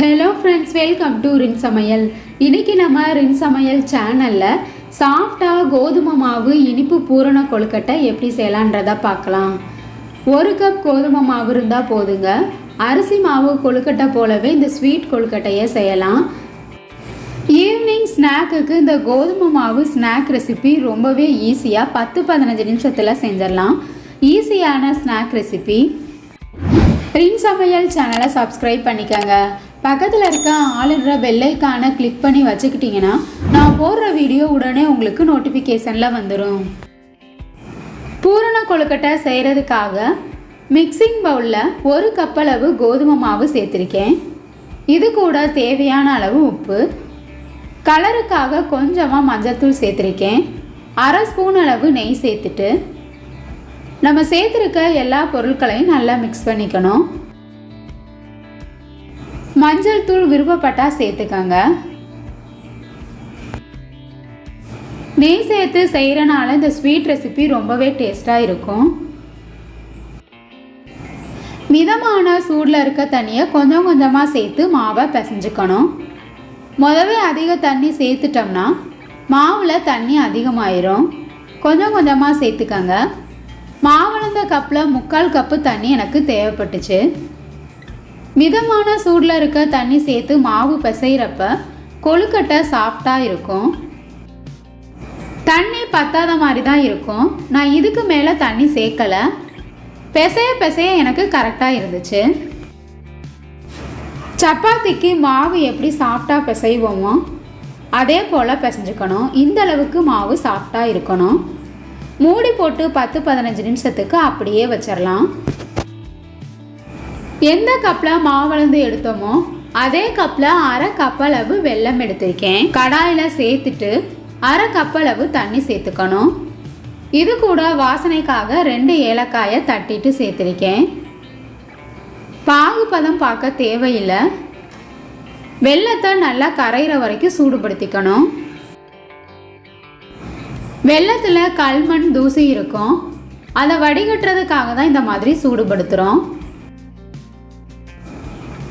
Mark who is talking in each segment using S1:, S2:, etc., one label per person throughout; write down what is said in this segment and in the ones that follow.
S1: Hello friends welcome to ரின் சமையல் இன்றைக்கி நம்ம ரின் சமையல் சேனலில் சாஃப்டாக கோதுமை மாவு இனிப்பு பூரண கொழுக்கட்டை எப்படி செய்யலான்றதை பார்க்கலாம். ஒரு கப் கோதுமை மாவு இருந்தால் போதுங்க. அரிசி மாவு கொழுக்கட்டை போலவே இந்த ஸ்வீட் கொழுக்கட்டையை செய்யலாம். ஈவினிங் ஸ்நாக்குக்கு இந்த கோதுமை மாவு ஸ்நாக் ரெசிபி ரொம்பவே ஈஸியாக பத்து பதினஞ்சு நிமிஷத்தில் செஞ்சிடலாம். ஈஸியான ஸ்நாக் ரெசிபி ரின் சமையல் சேனலை சப்ஸ்கிரைப் பண்ணிக்கோங்க. பக்கத்தில் இருக்க ஆளுன்ற பெல்லைக்கான கிளிக் பண்ணி வச்சுக்கிட்டிங்கன்னா நான் போடுற வீடியோ உடனே உங்களுக்கு நோட்டிஃபிகேஷனில் வந்துடும் பூரண கொழுக்கட்டை செய்கிறதுக்காக மிக்சிங் பவுலில் ஒரு கப்பளவு கோதுமை மாவு சேர்த்துருக்கேன். இது கூட தேவையான அளவு உப்பு. கலருக்காக கொஞ்சமாக மஞ்சள்தூள் சேர்த்துருக்கேன். அரை ஸ்பூன் அளவு நெய் சேர்த்துட்டு நம்ம சேர்த்துருக்க எல்லா பொருட்களையும் நல்லா மிக்ஸ் பண்ணிக்கணும். மஞ்சள் தூள் விருப்பப்பட்டால் சேர்த்துக்கோங்க. நெய் சேர்த்து செய்கிறனால இந்த ஸ்வீட் ரெசிபி ரொம்பவே டேஸ்ட்டாக இருக்கும். மிதமான சூடில் இருக்க தண்ணியை கொஞ்சம் கொஞ்சமாக சேர்த்து மாவை பிசைஞ்சுக்கணும். முதவே அதிக தண்ணி சேர்த்துட்டோம்னா மாவில் தண்ணி அதிகமாயிரும். கொஞ்சம் கொஞ்சமாக சேர்த்துக்கங்க. மாவளந்த கப்பில் முக்கால் கப்பு தண்ணி எனக்கு தேவைப்பட்டுச்சு. மிதமான சூடில் இருக்க தண்ணி சேர்த்து மாவு பிசைகிறப்ப கொழுக்கட்டை சாஃப்டாக இருக்கும். தண்ணி பத்தாத மாதிரி தான் இருக்கும். நான் இதுக்கு மேலே தண்ணி சேர்க்கலை. பிசைய பிசைய எனக்கு கரெக்டாக இருந்துச்சு. சப்பாத்திக்கு மாவு எப்படி சாஃப்டாக பிசைவோமோ அதே போல் பிசைஞ்சுக்கணும். இந்த அளவுக்கு மாவு சாஃப்டாக இருக்கணும். மூடி போட்டு பத்து பதினஞ்சு நிமிஷத்துக்கு அப்படியே வச்சிடலாம் எந்த கப்பில் மாவளந்து எடுத்தோமோ அதே கப்பில் அரை கப்பளவு வெல்லம் எடுத்திருக்கேன். கடாயில் சேர்த்துட்டு அரை கப்பளவு தண்ணி சேர்த்துக்கணும். இது கூட வாசனைக்காக ரெண்டு ஏலக்காயை தட்டிட்டு சேர்த்துருக்கேன். பாகுபதம் பார்க்க தேவையில்லை. வெள்ளத்தை நல்லா கரையிற வரைக்கும் சூடுபடுத்திக்கணும். வெள்ளத்தில் கல்மண் தூசி இருக்கும். அதை வடிகட்டுறதுக்காக தான் இந்த மாதிரி சூடுபடுத்துகிறோம்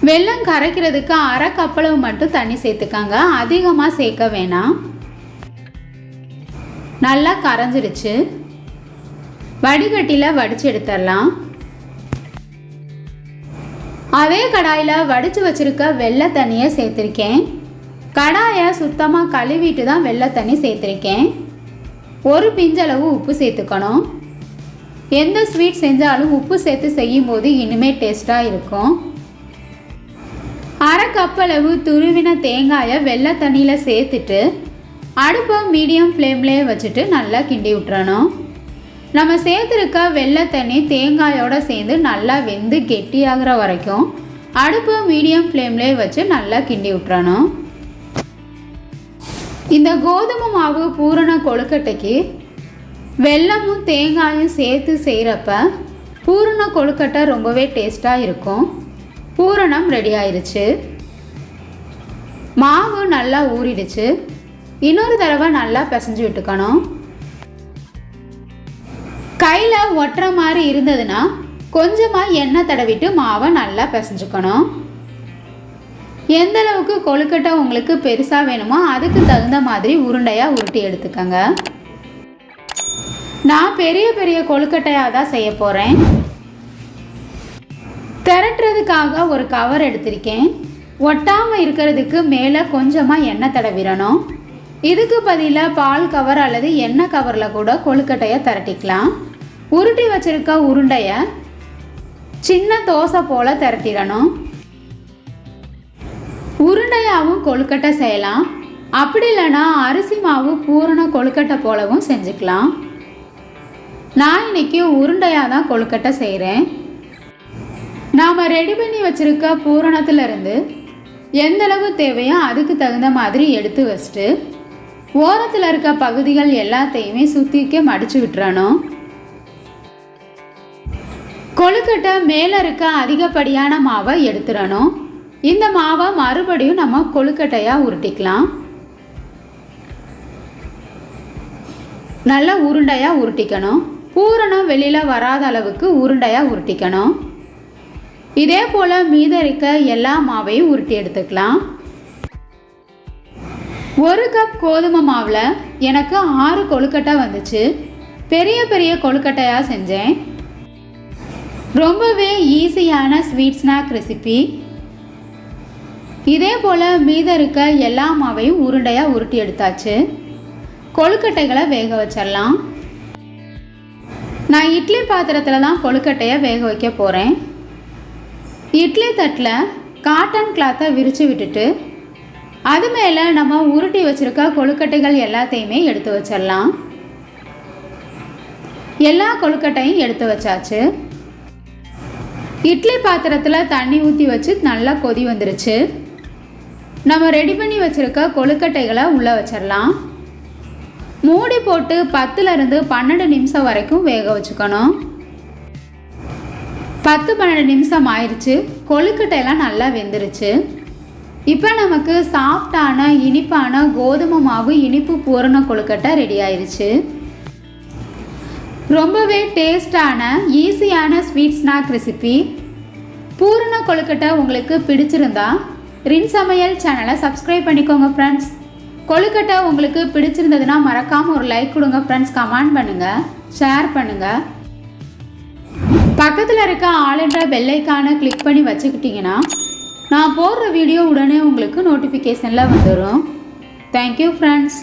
S1: வெல்லம் கரைக்கிறதுக்கு அரை கப்பளவு மட்டும் தண்ணி சேர்த்துக்காங்க. அதிகமாக சேர்க்க வேணாம். நல்லா கரைஞ்சிருச்சு வடிகட்டியில் வடித்து எடுத்துடலாம். அதே கடாயில் வடித்து வச்சுருக்க வெள்ளை தண்ணியை சேர்த்துருக்கேன். கடாயை சுத்தமாக கழுவிட்டு தான் வெள்ளை தண்ணி சேர்த்துருக்கேன். ஒரு பிஞ்சளவு உப்பு சேர்த்துக்கணும். எந்த ஸ்வீட் செஞ்சாலும் உப்பு சேர்த்து செய்யும்போது இனிமேல் டேஸ்ட்டாக இருக்கும். அரை கப்பளவு துருவின தேங்காயை வெள்ளை தண்ணியில் சேர்த்துட்டு அடுப்பை மீடியம் ஃப்ளேம்லேயே வச்சுட்டு நல்லா கிண்டி விட்டுறணும். நம்ம சேர்த்துருக்க வெள்ளை தண்ணி தேங்காயோடு சேர்ந்து நல்லா வெந்து கெட்டியாகிற வரைக்கும் அடுப்பு மீடியம் ஃப்ளேம்லேயே வச்சு நல்லா கிண்டி விட்டுறணும். இந்த கோதுமை மாவு பூரண கொழுக்கட்டைக்கு வெல்லமும் தேங்காயும் சேர்த்து செய்கிறப்ப பூரண கொழுக்கட்டை ரொம்பவே டேஸ்ட்டாக இருக்கும். பூரணம் ரெடி ஆயிடுச்சு மாவு நல்லா ஊறிடுச்சு. இன்னொரு தடவை நல்லா பிசைஞ்சு விட்டுக்கணும். கையில் ஒட்டுற மாதிரி இருந்ததுன்னா கொஞ்சமாக எண்ணெய் தடவிட்டு மாவை நல்லா பிசைஞ்சுக்கணும். எந்த அளவுக்கு கொழுக்கட்டை உங்களுக்கு பெருசாக வேணுமோ அதுக்கு தகுந்த மாதிரி உருண்டையாக உருட்டி எடுத்துக்கோங்க. நான் பெரிய பெரிய கொழுக்கட்டையாக தான் செய்ய போகிறேன் திரட்டுறதுக்காக ஒரு கவர் எடுத்திருக்கேன். ஒட்டாமல் இருக்கிறதுக்கு மேலே கொஞ்சமாக எண்ணெய் தடவிடணும். இதுக்கு பதிலாக பால் கவர் அல்லது எண்ணெய் கவரில் கூட கொழுக்கட்டையை திரட்டிக்கலாம். உருட்டி வச்சிருக்க உருண்டையை சின்ன தோசை போல் திரட்டிடணும். உருண்டையாகவும் கொழுக்கட்டை செய்யலாம். அப்படி இல்லைன்னா அரிசி மாவு பூரண கொழுக்கட்டை போலவும் செஞ்சுக்கலாம். நான் இன்னைக்கு உருண்டையாக தான் கொழுக்கட்டை செய்கிறேன் நாம் ரெடி பண்ணி வச்சுருக்க பூரணத்துலேருந்து எந்தளவு தேவையோ அதுக்கு தகுந்த மாதிரி எடுத்து வச்சுட்டு ஓரத்தில் இருக்க பகுதிகள் எல்லாத்தையுமே சுற்றிக்க மடித்து விட்டுறணும். கொழுக்கட்டை மேலே இருக்க அதிகப்படியான மாவை எடுத்துடணும். இந்த மாவை மறுபடியும் நம்ம கொழுக்கட்டையாக உருட்டிக்கலாம். நல்லா உருண்டையாக உருட்டிக்கணும். பூரணம் வெளியில் வராத அளவுக்கு உருண்டையாக உருட்டிக்கணும். இதே போல் மீதம் இருக்க எல்லா மாவையும் உருட்டி எடுத்துக்கலாம். ஒரு கப் கோதுமை மாவில் எனக்கு ஆறு கொழுக்கட்டை வந்துச்சு. பெரிய பெரிய கொழுக்கட்டையாக செஞ்சேன். ரொம்பவே ஈஸியான ஸ்வீட் ஸ்நாக் ரெசிபி இதே போல் மீதம் இருக்க எல்லா மாவையும் உருண்டையாக உருட்டி எடுத்தாச்சு. கொழுக்கட்டைகளை வேக வச்சிடலாம். நான் இட்லி பாத்திரத்தில் தான் கொழுக்கட்டையை வேக வைக்க போகிறேன் இட்லி தட்டில் காட்டன் கிளாத்தை விரித்து விட்டுட்டு அது மேலே நம்ம உருட்டி வச்சுருக்க கொழுக்கட்டைகள் எல்லாத்தையுமே எடுத்து வச்சிடலாம். எல்லா கொழுக்கட்டையும் எடுத்து வச்சாச்சு. இட்லி பாத்திரத்தில் தண்ணி ஊற்றி வச்சு நல்லா கொதி வந்துருச்சு. நம்ம ரெடி பண்ணி வச்சுருக்க கொழுக்கட்டைகளை உள்ளே வச்சிடலாம். மூடி போட்டு பத்துலேருந்து பன்னெண்டு நிமிஷம் வரைக்கும் வேக வச்சுக்கணும். பத்து பன்னெண்டு நிமிஷம் ஆயிடுச்சு கொழுக்கட்டையெல்லாம் நல்லா வெந்துருச்சு. இப்போ நமக்கு சாஃப்டான இனிப்பான கோதுமை மாவு இனிப்பு பூரண கொழுக்கட்டை ரெடி ஆயிடுச்சு ரொம்பவே டேஸ்டான ஈஸியான ஸ்வீட் ஸ்நாக் ரெசிபி பூரண கொழுக்கட்டை உங்களுக்கு பிடிச்சிருந்தா ரின் சமையல் சேனலை சப்ஸ்கிரைப் பண்ணிக்கோங்க ஃப்ரெண்ட்ஸ் கொழுக்கட்டை உங்களுக்கு பிடிச்சிருந்ததுன்னா மறக்காமல் ஒரு லைக் கொடுங்க ஃப்ரெண்ட்ஸ் கமெண்ட் பண்ணுங்கள் ஷேர் பண்ணுங்கள் பக்கத்தில் இருக்க ஆளுன்ற பெல்லைக்கான கிளிக் பண்ணி வச்சுக்கிட்டிங்கன்னா நான் போடுற வீடியோ உடனே உங்களுக்கு நோட்டிஃபிகேஷனில் வந்துடும் தேங்க்யூ ஃப்ரெண்ட்ஸ்